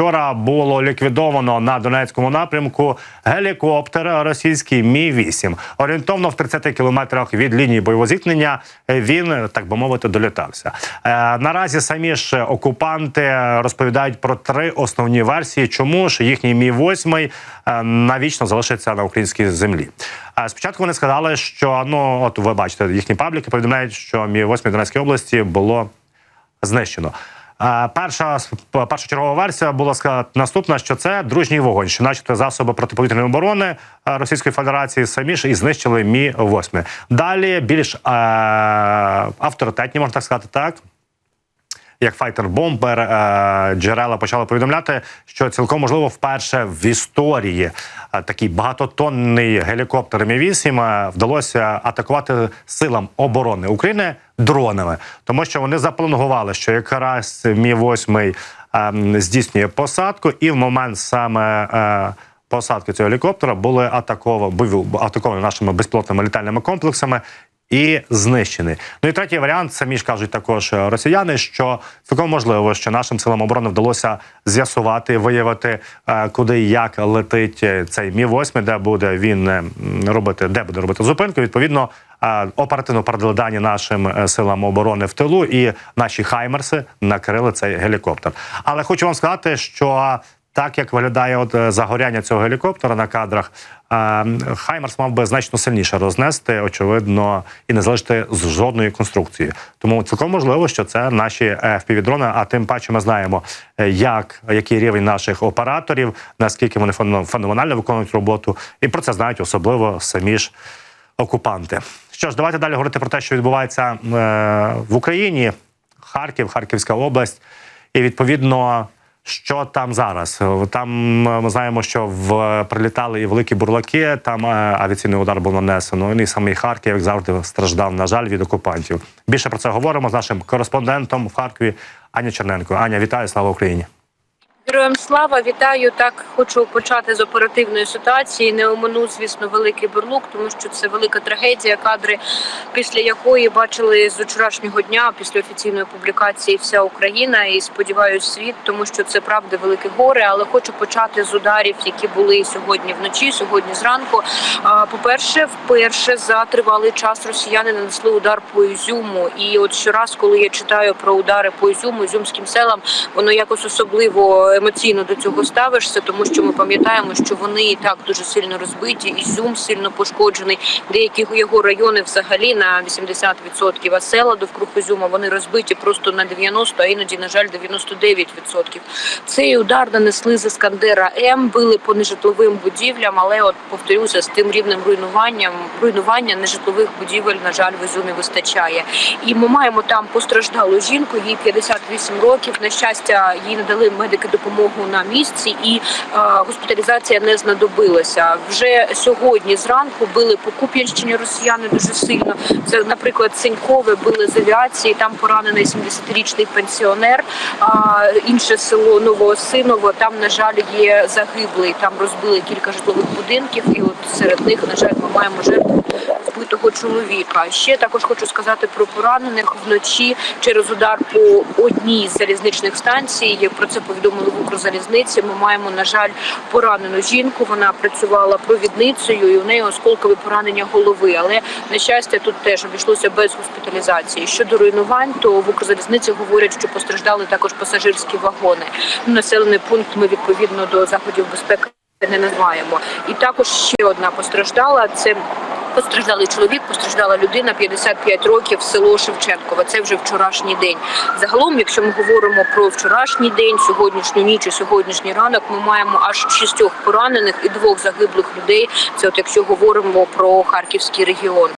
вчора було ліквідовано на Донецькому напрямку гелікоптер російський Мі 8 Орієнтовно в 30 кілометрах від лінії бойового зіткнення він так би мовити долітався. Е, наразі самі ж окупанти розповідають про три основні версії, чому ж їхній Мі 8 е, навічно залишиться на українській землі. Е, Спочатку вони сказали, що ну от ви бачите, їхні пабліки повідомляють, що Мі 8 Донецькій області було знищено. Перша першочергова версія була сказати наступна, що це дружній вогонь, що, начебто, засоби протиповітряної оборони е, Російської Федерації самі ж і знищили мі 8 Далі більш е, авторитетні, можна так сказати, так. Як файтер бомбер е, джерела почали повідомляти, що цілком можливо вперше в історії е, такий багатотонний гелікоптер Мі 8 е, вдалося атакувати силам оборони України дронами, тому що вони запланували, що якраз Мі 8 е, здійснює посадку, і в момент саме. Посадки цього гелікоптера були атаковані, атаковані нашими безпілотними літальними комплексами і знищений. Ну і третій варіант, самі ж кажуть також росіяни, що цілком можливо, що нашим силам оборони вдалося з'ясувати, виявити, е, куди і як летить цей мі 8 де буде він е, робити, де буде робити зупинку. Відповідно, е, оперативно передали дані нашим е, силам оборони в тилу, і наші хаймерси накрили цей гелікоптер. Але хочу вам сказати, що так як виглядає от е, загоряння цього гелікоптера на кадрах, е, Хаймерс мав би значно сильніше рознести, очевидно, і не залишити з жодної конструкції. Тому цілком можливо, що це наші FPV-дрони, А тим паче ми знаємо, е, як який рівень наших операторів, наскільки вони феноменально виконують роботу, і про це знають особливо самі ж окупанти. Що ж, давайте далі говорити про те, що відбувається е, в Україні, Харків, Харківська область, і відповідно. Що там зараз? Там е, ми знаємо, що в прилітали і великі бурлаки. Там е, авіаційний удар був нанесено. І самий Харків, як завжди, страждав, на жаль, від окупантів. Більше про це говоримо з нашим кореспондентом в Харкові Аня Черненко. Аня, вітаю, слава Україні! Героям слава вітаю. Так хочу почати з оперативної ситуації. Не омину, звісно, великий бурлук, тому що це велика трагедія. Кадри після якої бачили з вчорашнього дня, після офіційної публікації, вся Україна і сподіваюся, світ, тому що це правда велике горе. Але хочу почати з ударів, які були сьогодні вночі, сьогодні зранку. По-перше, вперше за тривалий час росіяни нанесли удар по Ізюму. І от щораз, коли я читаю про удари по Ізюму, Ізюмським селам, воно якось особливо емоційно до цього ставишся, тому що ми пам'ятаємо, що вони і так дуже сильно розбиті. Ізюм сильно пошкоджений. Деякі його райони взагалі на 80%, а села довкруг Ізюма вони розбиті просто на 90%, а іноді, на жаль, 99%. Цей удар нанесли з Іскандера М, били по нежитловим будівлям, але от повторюся, з тим рівнем руйнуванням руйнування нежитлових будівель, на жаль, в Ізюмі вистачає. І ми маємо там постраждалу жінку, їй 58 років. На щастя, їй надали медики допомогу на місці, і е, госпіталізація не знадобилася. Вже сьогодні зранку били по Куп'янщині росіяни дуже сильно. Це, наприклад, Сенькове били з авіації. Там поранений 70-річний пенсіонер. А інше село Новоосиново. Там, на жаль, є загиблий. Там розбили кілька житлових будинків, і от серед них, на жаль, ми маємо жертву вбитого чоловіка. Ще також хочу сказати про поранених вночі через удар по одній з залізничних станцій. Як про це повідомили в Укрзалізниці. Ми маємо, на жаль, поранену жінку. Вона працювала провідницею, і у неї осколкове поранення голови. Але на щастя, тут теж обійшлося без госпіталізації. Щодо руйнувань, то в Укрзалізниці говорять, що постраждали також пасажирські вагони. Ну, Населений пункт ми відповідно до заходів безпеки не називаємо. І також ще одна постраждала. Це Постраждалий чоловік, постраждала людина 55 років, село Шевченкове. Це вже вчорашній день. Загалом, якщо ми говоримо про вчорашній день, сьогоднішню ніч і сьогоднішній ранок, ми маємо аж шістьох поранених і двох загиблих людей. Це от якщо говоримо про харківський регіон.